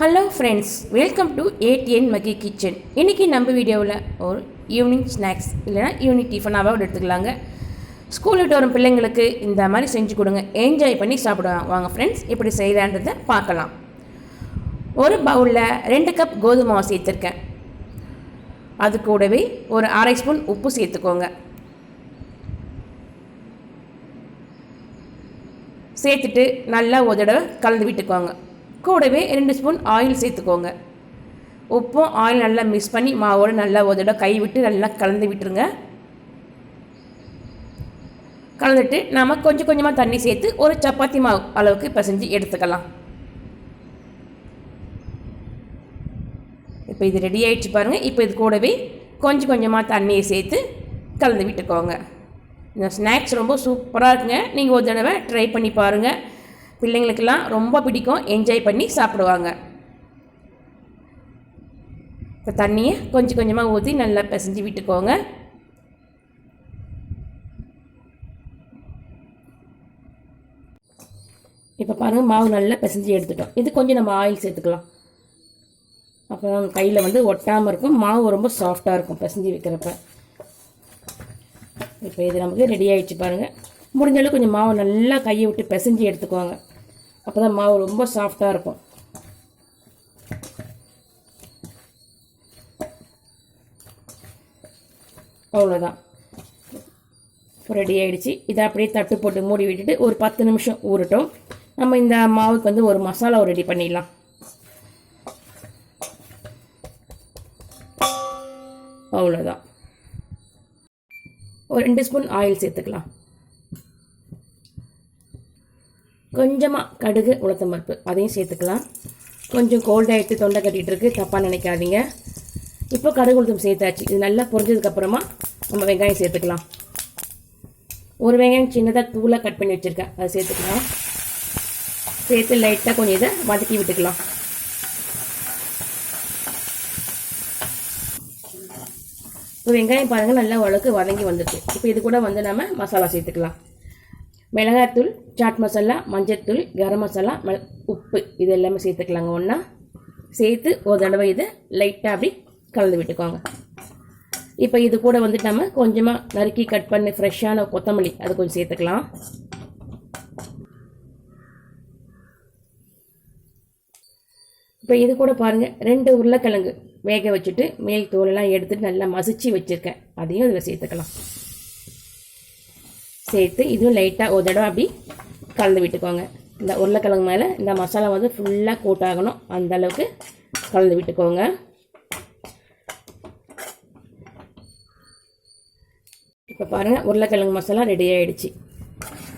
Hello friends welcome to ATN Mahi kitchen இன்றைக்கி நம்ம வீடியோவில் ஒரு ஈவினிங் ஸ்நாக்ஸ் இல்லைனா ஈவினிங் டிஃபனாக எடுத்துக்கலாங்க. ஸ்கூல் விட்டு வரும் பிள்ளைங்களுக்கு இந்த மாதிரி செஞ்சு கொடுங்க. என்ஜாய் பண்ணி சாப்பிடுவாங்க வாங்க ஃப்ரெண்ட்ஸ் எப்படி செய்கிறான்றதை பார்க்கலாம். ஒரு பவுலில் ரெண்டு கப் கோதுமை மாவு சேர்த்துருக்கேன். அது கூடவே ஒரு அரை ஸ்பூன் உப்பு சேர்த்துக்கோங்க. சேர்த்துட்டு நல்லா ஒரு தடவை கலந்து விட்டுக்கோங்க. கூடவே ரெண்டு ஸ்பூன் ஆயில் சேர்த்துக்கோங்க. உப்பும் ஆயில் நல்லா மிக்ஸ் பண்ணி மாவோடு நல்லா ஒரு தடவை கை விட்டு நல்லா கலந்து விட்டுருங்க. கலந்துட்டு நாம் கொஞ்சம் கொஞ்சமாக தண்ணி சேர்த்து ஒரு சப்பாத்தி மாவு அளவுக்கு பிசைஞ்சு எடுத்துக்கலாம். இப்போ இது ரெடி ஆகிடுச்சு பாருங்கள் இப்போ இது கூடவே கொஞ்சம் கொஞ்சமாக தண்ணியை சேர்த்து கலந்து விட்டுக்கோங்க. இந்த ஸ்நாக்ஸ் ரொம்ப சூப்பராக இருக்குங்க. நீங்கள் ஒரு தடவை ட்ரை பண்ணி பாருங்கள் பிள்ளைங்களுக்கெல்லாம் ரொம்ப பிடிக்கும். என்ஜாய் பண்ணி சாப்பிடுவாங்க. இப்போ தண்ணியை கொஞ்சம் கொஞ்சமாக ஊற்றி நல்லா பிசைஞ்சு விட்டுக்கோங்க. இப்போ பாருங்கள் மாவு நல்லா பிசைஞ்சு எடுத்துட்டோம். இது கொஞ்சம் நம்ம ஆயில் சேர்த்துக்கலாம். அப்புறம் கையில் வந்து ஒட்டாமல் இருக்கும். மாவு ரொம்ப சாஃப்டாக இருக்கும் பிசைஞ்சு வைக்கிறப்ப. இப்போ இது நமக்கு ரெடி ஆகிடுச்சு பாருங்கள் முடிஞ்சாலும் கொஞ்சம் மாவு நல்லா கையை விட்டு பிசைஞ்சு எடுத்துக்கோங்க. அப்போ தான் மாவு ரொம்ப சாஃப்டாக இருக்கும். அவ்வளோதான் ரெடி ஆகிடுச்சு இதை அப்படியே தட்டு போட்டு மூடி விட்டுட்டு ஒரு பத்து நிமிஷம் ஊறட்டும். நம்ம இந்த மாவுக்கு வந்து ஒரு மசாலாவை ரெடி பண்ணிடலாம். அவ்வளோதான் ஒரு ரெண்டு ஸ்பூன் ஆயில் சேர்த்துக்கலாம். கொஞ்சமாக கடுகு உளுத்தம் பருப்பு அதையும் சேர்த்துக்கலாம். கொஞ்சம் கோல்டாகிட்டு தொண்டை கட்டிகிட்டு இருக்கு. தப்பாக நினைக்காதீங்க. இப்போ கடுகு உளுத்தம் சேர்த்தாச்சு. இது நல்லா பொரிஞ்சதுக்கப்புறமா நம்ம வெங்காயம் சேர்த்துக்கலாம். ஒரு வெங்காயம் சின்னதாக தூளாக கட் பண்ணி வச்சுருக்கேன். அதை சேர்த்துக்கலாம். சேர்த்து லைட்டாக கொஞ்சம் இதை வதக்கி விட்டுக்கலாம். இப்போ வெங்காயம் பாருங்கள் நல்லா உழக்கு வதங்கி வந்துருக்கு இப்போ இது கூட வந்து நம்ம மசாலா சேர்த்துக்கலாம். மிளகாத்தூள் சாட் மசாலா மஞ்சத்தூள் கரம் மசாலா மெ உப்பு. இது எல்லாமே சேர்த்துக்கலாங்க. ஒன்றா சேர்த்து ஒரு தடவை இதை லைட்டாக அப்படி கலந்து விட்டுக்கோங்க. இப்போ இது கூட வந்துட்டு நம்ம கொஞ்சமாக நறுக்கி கட் பண்ணி ஃப்ரெஷ்ஷான கொத்தமல்லி அது கொஞ்சம் சேர்த்துக்கலாம். இப்போ இது கூட பாருங்கள் ரெண்டு உருளைக்கிழங்கு வேக வச்சுட்டு மேல் தோலெல்லாம் எடுத்துட்டு நல்லா மசிச்சு வச்சுருக்கேன். அதையும் இதில் சேர்த்துக்கலாம். சேர்த்து இதுவும் லைட்டாக ஒரு தடவை அப்படி கலந்து விட்டுக்கோங்க. இந்த உருளைக்கிழங்கு மேலே இந்த மசாலா வந்து ஃபுல்லாக கோட் ஆகணும். அந்த அளவுக்கு கலந்து விட்டுக்கோங்க. இப்போ பாருங்கள் உருளைக்கிழங்கு மசாலா ரெடி ஆகிடுச்சு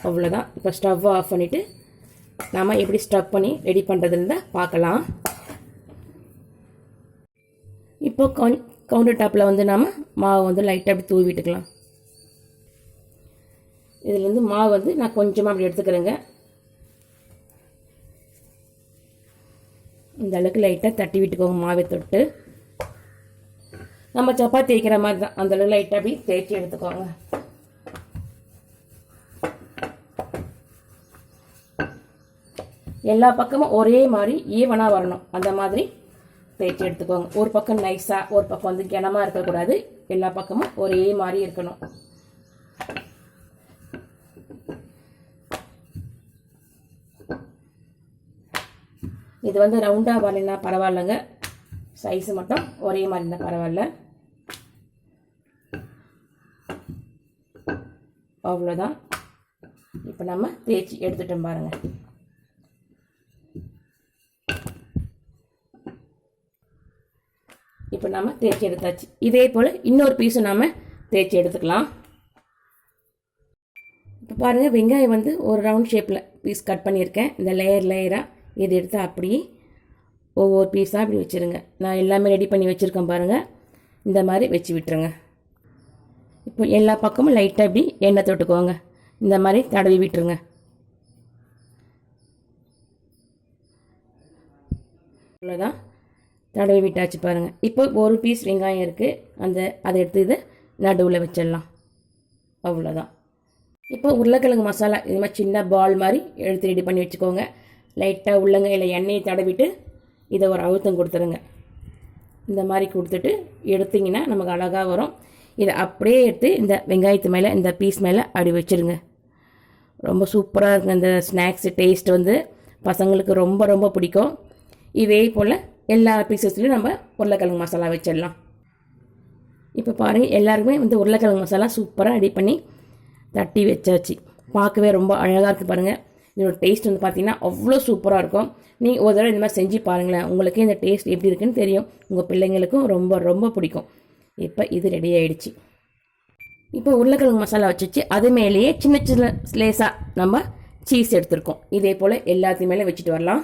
அவ்வளோதான் இப்போ ஸ்டவ் ஆஃப் பண்ணிவிட்டு நாம் எப்படி ஸ்டவ் பண்ணி ரெடி பண்ணுறதுன்னு பார்க்கலாம். இப்போ கவுன் கவுண்டர் டாப்பில் வந்து நாம் மாவு வந்து லைட்டாக அப்படி தூவி விட்டுக்கலாம். இதுலேருந்து மாவு வந்து நான் கொஞ்சமாக அப்படி எடுத்துக்கிறேங்க. இந்த அளவுக்கு லைட்டாக தட்டி விட்டுக்கோங்க மாவை தொட்டு. நம்ம சப்பாத்தி தேய்க்கிற மாதிரி தான். அந்த அளவுக்கு லைட்டாக அப்படி தேய்ச்சி எடுத்துக்கோங்க. எல்லா பக்கமும் ஒரே மாதிரி ஈவனாக வரணும். அந்த மாதிரி தேய்ச்சி எடுத்துக்கோங்க. ஒரு பக்கம் நைஸாக ஒரு பக்கம் வந்து கிணமாக இருக்கக்கூடாது. எல்லா பக்கமும் ஒரே மாதிரி இருக்கணும். இது வந்து ரவுண்டாக வரலைன்னா பரவாயில்லைங்க. சைஸு மட்டும் ஒரே மாதிரி இருந்தால் பரவாயில்ல. அவ்வளோதான் இப்போ நம்ம தேய்ச்சி எடுத்துட்டோம் பாருங்கள் இப்போ நம்ம தேய்ச்சி எடுத்தாச்சு. இதே போல் இன்னொரு பீஸும் நாம் தேய்ச்சி எடுத்துக்கலாம். இப்போ பாருங்கள் வெங்காயம் வந்து ஒரு ரவுண்ட் ஷேப்பில் பீஸ் கட் பண்ணியிருக்கேன். இந்த லேயர் லேயராக இது எடுத்து அப்படியே ஒவ்வொரு பீஸாக அப்படி வச்சுருங்க. நான் எல்லாமே ரெடி பண்ணி வச்சுருக்கேன் பாருங்கள் இந்த மாதிரி வச்சு விட்டுருங்க. இப்போ எல்லா பக்கமும் லைட்டாக இப்படி எண்ணெய் தொட்டுக்கோங்க. இந்த மாதிரி தடவி விட்டுருங்க. அவ்வளோதான் தடவி விட்டாச்சு பாருங்கள் இப்போ ஒரு பீஸ் வெங்காயம் இருக்குது அந்த அதை எடுத்து இதை நடுவில் வச்சிடலாம். அவ்வளோதான் இப்போ உருளைக்கிழங்கு மசாலா இது மாதிரி சின்ன பால் மாதிரி எடுத்து ரெடி பண்ணி வச்சுக்கோங்க. லைட்டாக உள்ளங்கையில் எண்ணெயை தடவிட்டு இதை ஒரு அழுத்தம் கொடுத்துருங்க. இந்த மாதிரி கொடுத்துட்டு எடுத்திங்கன்னா நமக்கு அழகாக வரும். இதை அப்படியே எடுத்து இந்த வெங்காயத்து மேலே இந்த பீஸ் மேலே அப்படி வச்சுருங்க. ரொம்ப சூப்பராக இருக்கும் இந்த ஸ்நாக்ஸ் டேஸ்ட் வந்து. பசங்களுக்கு ரொம்ப ரொம்ப பிடிக்கும். இதே போல் எல்லா பீசஸ்லையும் நம்ம உருளைக்கிழங்கு மசாலா வச்சிடலாம். இப்போ பாருங்கள் எல்லாருக்குமே வந்து உருளைக்கிழங்கு மசாலா சூப்பராக ரெடி பண்ணி தட்டி வச்சாச்சு. பார்க்கவே ரொம்ப அழகாக இருக்குது பாருங்கள் இதோட டேஸ்ட் வந்து பார்த்தீங்கன்னா அவ்வளோ சூப்பராக இருக்கும். நீங்கள் ஒரு தடவை இந்த மாதிரி செஞ்சு பாருங்களேன். உங்களுக்கே இந்த டேஸ்ட் எப்படி இருக்குன்னு தெரியும். உங்கள் பிள்ளைங்களுக்கும் ரொம்ப ரொம்ப பிடிக்கும். இப்போ இது ரெடி ஆகிடுச்சு இப்போ உருளைக்கிழங்கு மசாலா வச்சுச்சு. அது மேலேயே சின்ன சின்ன ஸ்லேஸாக நம்ம சீஸ் எடுத்திருக்கோம். இதே போல் எல்லாத்தையும் மேலே வச்சுட்டு வரலாம்.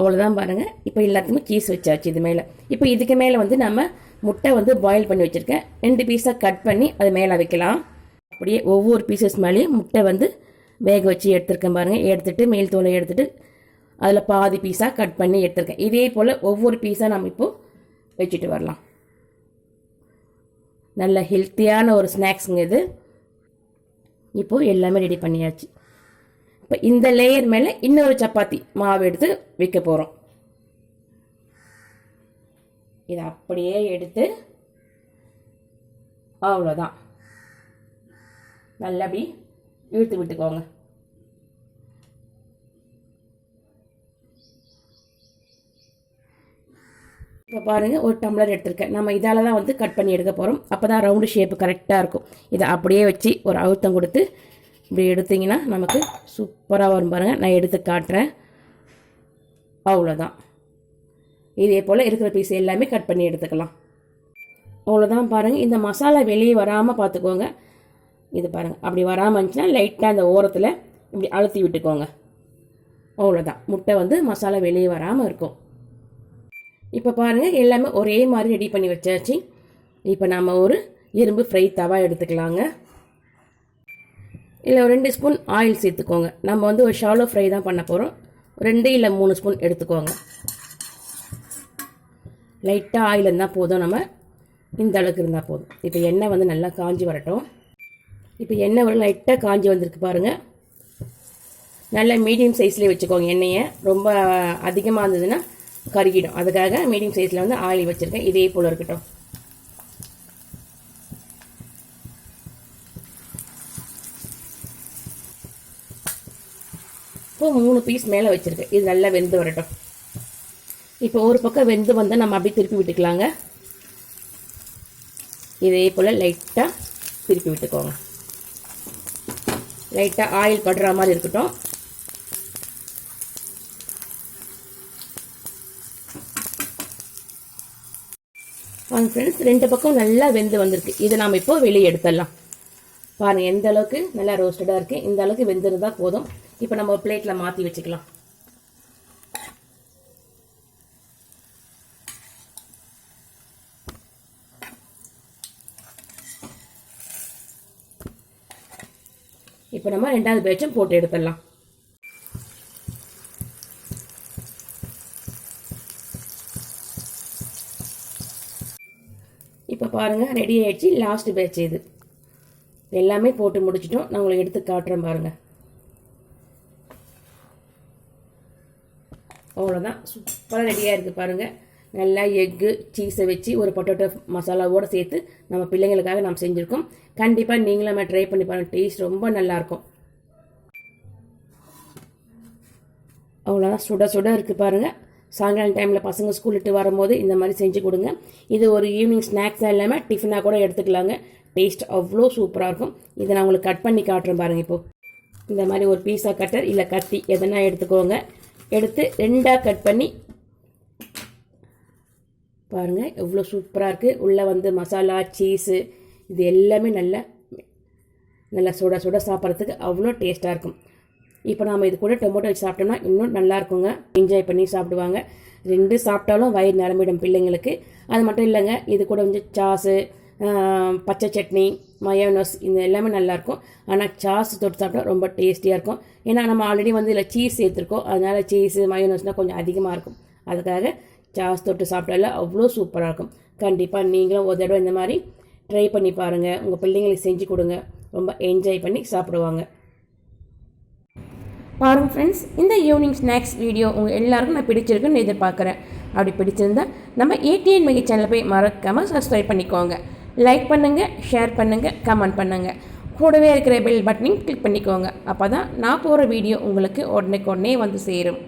அவ்வளோதான் பாருங்கள் இப்போ எல்லாத்துக்குமே சீஸ் வச்சாச்சு இது மேலே. இப்போ இதுக்கு மேலே வந்து நம்ம முட்டை வந்து பாயில் பண்ணி வச்சுருக்கேன். ரெண்டு பீஸாக கட் பண்ணி அது மேலே வைக்கலாம். அப்படியே ஒவ்வொரு பீசஸ் மேலேயும் முட்டை வந்து வேக வச்சு எடுத்துருக்கேன் பாருங்கள் எடுத்துகிட்டு மேல் தோலை எடுத்துட்டு அதில் பாதி பீஸாக கட் பண்ணி எடுத்துருக்கேன். இதே போல் ஒவ்வொரு பீஸாக நம்ம இப்போது வச்சுட்டு வரலாம். நல்ல ஹெல்த்தியான ஒரு ஸ்நாக்ஸுங்க இது. இப்போது எல்லாமே ரெடி பண்ணியாச்சு. இப்போ இந்த லேயர் மேலே இன்னொரு சப்பாத்தி மாவு எடுத்து வைக்க போகிறோம் இதை அப்படியே எடுத்து அவ்வளோதான். நல்லபடி இழுத்து விட்டுக்கோங்க. இப்போ பாருங்கள் ஒரு டம்ளர் எடுத்திருக்கேன். நம்ம இதால் தான் வந்து கட் பண்ணி எடுக்க போகிறோம் அப்போ தான் ரவுண்டு ஷேப்பு கரெக்டாக இருக்கும். இதை அப்படியே வச்சு ஒரு அழுத்தம் கொடுத்து இப்படி எடுத்திங்கன்னா நமக்கு சூப்பராக வரும் பாருங்கள் நான் எடுத்து காட்டுறேன். அவ்வளோதான். இதே போல் இருக்கிற பீஸ் எல்லாமே கட் பண்ணி எடுத்துக்கலாம். அவ்வளோதான் பாருங்கள் இந்த மசாலா வெளியே வராமல் பார்த்துக்கோங்க. இது பாருங்கள் அப்படி வராமல் இருந்துச்சுன்னா லைட்டாக அந்த ஓரத்தில் இப்படி அழுத்தி விட்டுக்கோங்க. அவ்வளோதான் முட்டை வந்து மசாலா வெளியே வராமல் இருக்கும். இப்போ பாருங்கள் எல்லாமே ஒரே மாதிரி ரெடி பண்ணி வச்சாச்சு. இப்போ நம்ம ஒரு இரும்பு ஃப்ரை தவா எடுத்துக்கலாங்க. இல்லை ஒரு ரெண்டு ஸ்பூன் ஆயில் சேர்த்துக்கோங்க. நம்ம வந்து ஒரு ஷாலோ ஃப்ரை தான் பண்ண போகிறோம் ரெண்டு இல்லை மூணு ஸ்பூன் எடுத்துக்கோங்க. லைட்டாக ஆயில் இருந்தால் போதும் நம்ம. இந்த அளவுக்கு இருந்தால் போதும். இப்போ எண்ணெய் வந்து நல்லா காஞ்சி வரட்டும். இப்போ எண்ணெய் வரும் லைட்டாக காஞ்சி வந்திருக்கு பாருங்கள் நல்ல மீடியம் சைஸ்லேயே வச்சுக்கோங்க எண்ணெயை. ரொம்ப அதிகமாக இருந்ததுன்னா கருகிடும். அதுக்காக மீடியம் சைஸில் வந்து ஆயில் வச்சுருக்கேன். இதே போல் இருக்கட்டும். இப்போ மூணு பீஸ் மேலே வச்சுருக்கேன். இது நல்லா வெந்து வரட்டும். இப்போ ஒரு பக்கம் வெந்து வந்தால் நம்ம அப்படியே திருப்பி விட்டுக்கலாங்க. இதே போல் லைட்டாக திருப்பி விட்டுக்கோங்க. லைட்டாக ஆயில் படுற மாதிரி இருக்கட்டும். வாங்க ஃப்ரெண்ட்ஸ் ரெண்டு பக்கம் நல்லா வெந்து வந்திருக்கு. இதை நாம் இப்போ வெளியே எடுத்துடலாம். பாருங்கள் எந்த அளவுக்கு நல்லா ரோஸ்டடாக இருக்குது இந்த அளவுக்கு வெந்துருந்தால் போதும். இப்போ நம்ம ஒரு பிளேட்டில் மாற்றி வச்சுக்கலாம். இப்போ நம்ம ரெண்டாவது பேட்சும் போட்டு எடுத்துடலாம். இப்போ பாருங்கள் ரெடி ஆகிடுச்சு லாஸ்ட் பேட்ச் இது. எல்லாமே போட்டு முடிச்சிட்டோம். நான் உங்களுக்கு எடுத்து காட்டுறேன் பாருங்கள் அவ்வளோதான் சூப்பராக ரெடியாக இருக்குது பாருங்கள் நல்லா எக்கு சீஸை வச்சு ஒரு பொட்டேட்டோ மசாலாவோடு சேர்த்து நம்ம பிள்ளைங்களுக்காக நம்ம செஞ்சுருக்கோம். கண்டிப்பாக நீங்களும் நம்ம ட்ரை பண்ணி பாருங்கள் டேஸ்ட் ரொம்ப நல்லாயிருக்கும். அவ்வளோதான் சுட சுட இருக்குது பாருங்கள் சாயங்காலம் டைமில் பசங்க ஸ்கூல் விட்டு வரும்போது இந்த மாதிரி செஞ்சு கொடுங்க. இது ஒரு ஈவினிங் ஸ்நாக்ஸாக இல்லாமல் டிஃபனாக கூட எடுத்துக்கலாங்க. டேஸ்ட் அவ்வளோ சூப்பராக இருக்கும். இதை நான் உங்களுக்கு கட் பண்ணி காட்டுறேன் பாருங்கள் இப்போது இந்த மாதிரி ஒரு பீஸா கட்டர் இல்லை கத்தி எதனா எடுத்துக்கோங்க. எடுத்து ரெண்டாக கட் பண்ணி பாருங்கள் எவ்வளோ சூப்பராக இருக்குது உள்ளே வந்து மசாலா சீஸு இது எல்லாமே நல்ல நல்லா சுட சுட சாப்பிட்றதுக்கு அவ்வளோ டேஸ்ட்டாக இருக்கும். இப்போ நாம் இது கூட டொமேட்டோ வச்சு சாப்பிட்டோம்னா இன்னும் நல்லா இருக்குங்க. என்ஜாய் பண்ணி சாப்பிடுவாங்க. ரெண்டு சாப்பிட்டாலும் வயிறு நிரம்பிடும் பிள்ளைங்களுக்கு. அது மட்டும் இல்லைங்க இது கூட வந்து சாஸு பச்சை சட்னி மயோனஸ் இது எல்லாமே நல்லாயிருக்கும் ஆனால் சாஸ் தொட்டு சாப்பிட்டா ரொம்ப டேஸ்டியாக இருக்கும். ஏன்னா நம்ம ஆல்ரெடி வந்து இதில் சீஸ் சேர்த்துருக்கோம். அதனால் சீஸு மயோனஸ்னால் கொஞ்சம் அதிகமாக இருக்கும். அதுக்காக சாஸ் தொட்டு சாப்பிட்டால அவ்வளோ சூப்பராக இருக்கும். கண்டிப்பாக நீங்களும் ஒரு தடவை இந்த மாதிரி ட்ரை பண்ணி பாருங்கள் உங்கள் பிள்ளைங்களுக்கு செஞ்சு கொடுங்க. ரொம்ப என்ஜாய் பண்ணி சாப்பிடுவாங்க. பாருங்கள் ஃப்ரெண்ட்ஸ் இந்த ஈவினிங் ஸ்நாக்ஸ் வீடியோ உங்கள் எல்லாருக்கும் நான் பிடிச்சிருக்குன்னு எதிர்பார்க்குறேன். அப்படி பிடிச்சிருந்தா நம்ம ஏடிஎன் மகி சேனலை போய் மறக்காமல் சப்ஸ்கிரைப் பண்ணிக்கோங்க. லைக் பண்ணுங்கள் ஷேர் பண்ணுங்கள் கமெண்ட் பண்ணுங்கள் கூடவே இருக்கிற பெல் பட்டனையும் கிளிக் பண்ணிக்கோங்க. அப்போ தான் நான் போகிற வீடியோ உங்களுக்கு உடனே உடனே வந்து சேரும்.